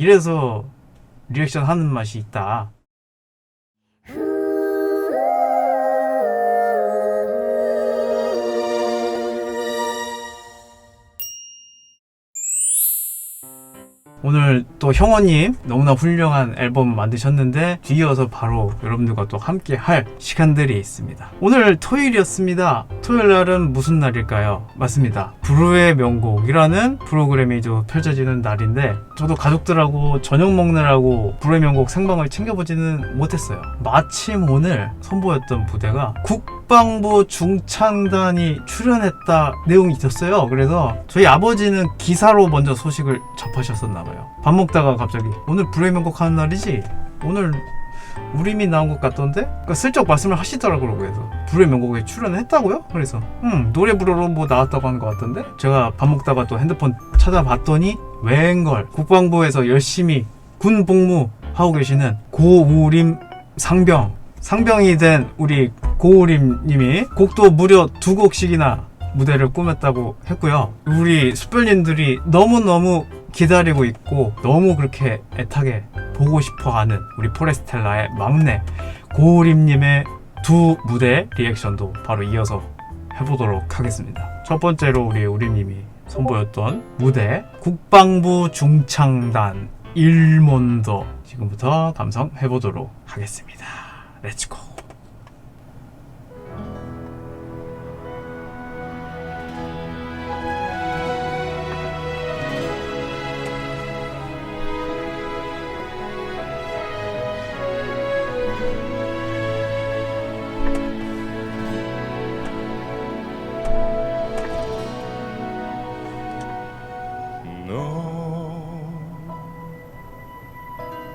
이래서 리액션 하는 맛이 있다. 오늘 또 형원님 너무나 훌륭한 앨범 만드셨는데 뒤이어서 바로 여러분들과 또 함께 할 시간들이 있습니다. 오늘 토요일이었습니다. 토요일 날은 무슨 날일까요? 맞습니다. 브루의 명곡이라는 프로그램이 좀 펼쳐지는 날인데 저도 가족들하고 저녁 먹느라고 브루의 명곡 생방을 챙겨보지는 못했어요. 마침 오늘 선보였던 부대가 국 방부 중창단이 출연했다 내용이 있었어요. 그래서 저희 아버지는 기사로 먼저 소식을 접하셨었나 봐요. 밥 먹다가 갑자기 오늘 불의 명곡 하는 날이지? 오늘 우림이 나온 것 같던데? 그러니까 슬쩍 말씀을 하시더라고요. 그래서 불의 명곡에 출연했다고요? 그래서 음 노래 부르러 뭐 나왔다고 하는 것 같던데? 제가 밥 먹다가 또 핸드폰 찾아봤더니 웬걸 국방부에서 열심히 군 복무 하고 계시는 고우림 상병 상병이 된 우리 고우림님이 곡도 무려 두 곡씩이나 무대를 꾸몄다고 했고요. 우리 숯불님들이 너무너무 기다리고 있고 너무 그렇게 애타게 보고 싶어하는 우리 포레스텔라의 막내 고우림님의 두 무대 리액션도 바로 이어서 해보도록 하겠습니다. 첫 번째로 우리 우림님이 선보였던 무대 국방부 중창단 일몬더 지금부터 감상 해보도록 하겠습니다. 렛츠고.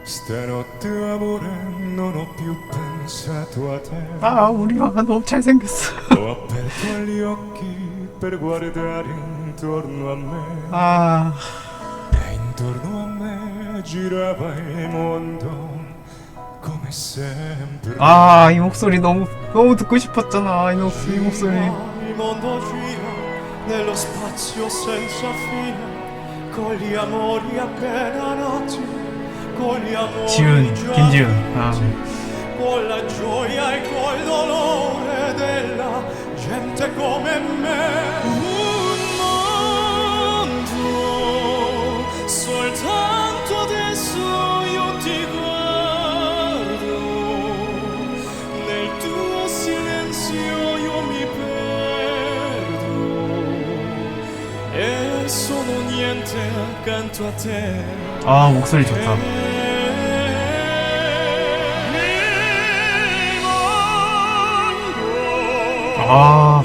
Stanotte amore non ho più pensato a te. 아 우리 마가 너무 잘생겼어. Ho aperto gli occhi per guardare intorno a me 아 e intorno a me girava il mondo come sempre. 아, 이 목소리 너무 너무 듣고 싶었잖아. 이 목소리, 이 목소리. Il mondo gira nello spazio senza fine, con gli amori appena nati, 지훈, 김지훈. 아, e. 아 목소리 좋다. 아,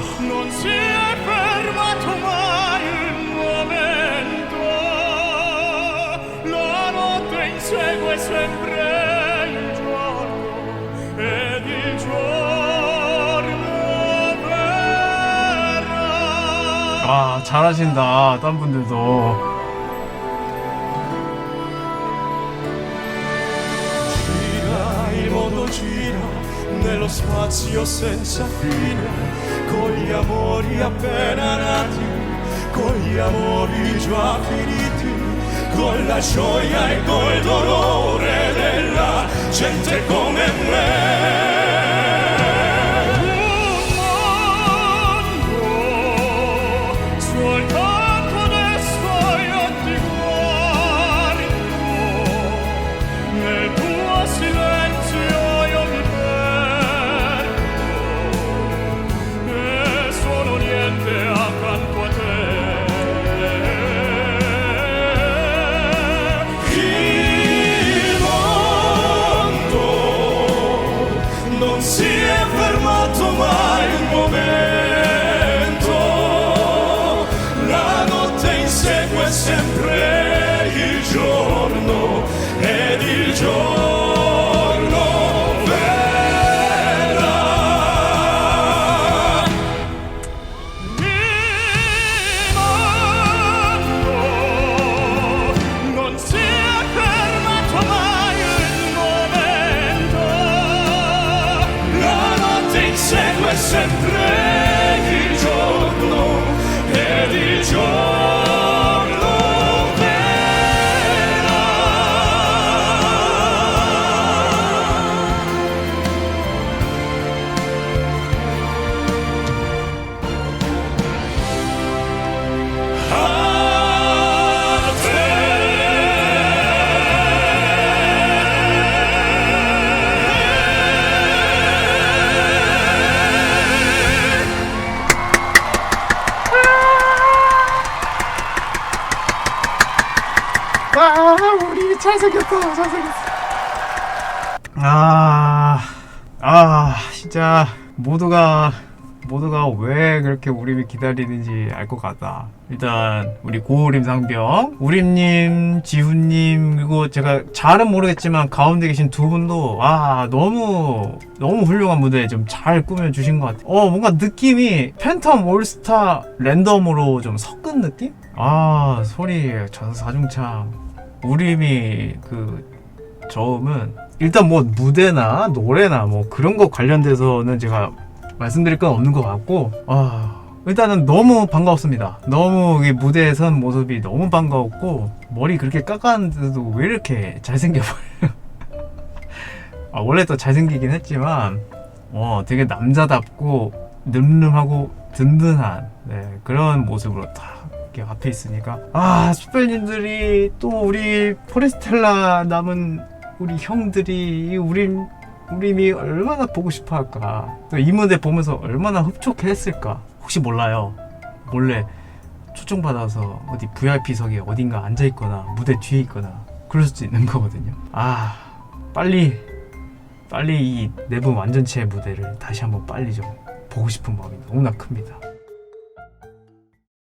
아 잘하신다. 딴 분들도. Nello spazio senza fine, con gli amori appena nati, con gli amori già finiti, con la gioia e col dolore della gente come me. Non si è fermato mai un momento, la notte insegue sempre il giorno Russian 아 우리 잘생겼다 잘생겼어 아, 아 진짜 모두가 모두가 왜 그렇게 우림이 기다리는지 알 것 같다. 일단 우리 고우림 상병, 우림님, 지훈님 그리고 제가 잘은 모르겠지만 가운데 계신 두 분도 아 너무 너무 훌륭한 무대 좀 잘 꾸며 주신 것 같아요. 어 뭔가 느낌이 팬텀 올스타 랜덤으로 좀 섞은 느낌? 아 소리 저 사중창 우림이 그 저음은 일단 뭐 무대나 노래나 뭐 그런 거 관련돼서는 제가 말씀드릴 건 없는 것 같고 아 일단은 너무 반가웠습니다. 너무 이 무대에 선 모습이 너무 반가웠고 머리 그렇게 깎았는데도 왜 이렇게 잘생겨버려? 아 원래 또 잘생기긴 했지만 어 되게 남자답고 늠름하고 든든한 네, 그런 모습으로 딱 이렇게 앞에 있으니까. 아 스펠님들이 또 우리 포레스텔라 남은 우리 형들이 우리 우림이 얼마나 보고 싶어 할까? 또 이 무대 보면서 얼마나 흡족해 했을까? 혹시 몰라요. 몰래 초청받아서 어디 VIP석에 어딘가 앉아있거나 무대 뒤에 있거나 그럴 수도 있는 거거든요. 아 빨리 빨리 이 내부 완전체의 무대를 다시 한번 빨리 좀 보고 싶은 마음이 너무나 큽니다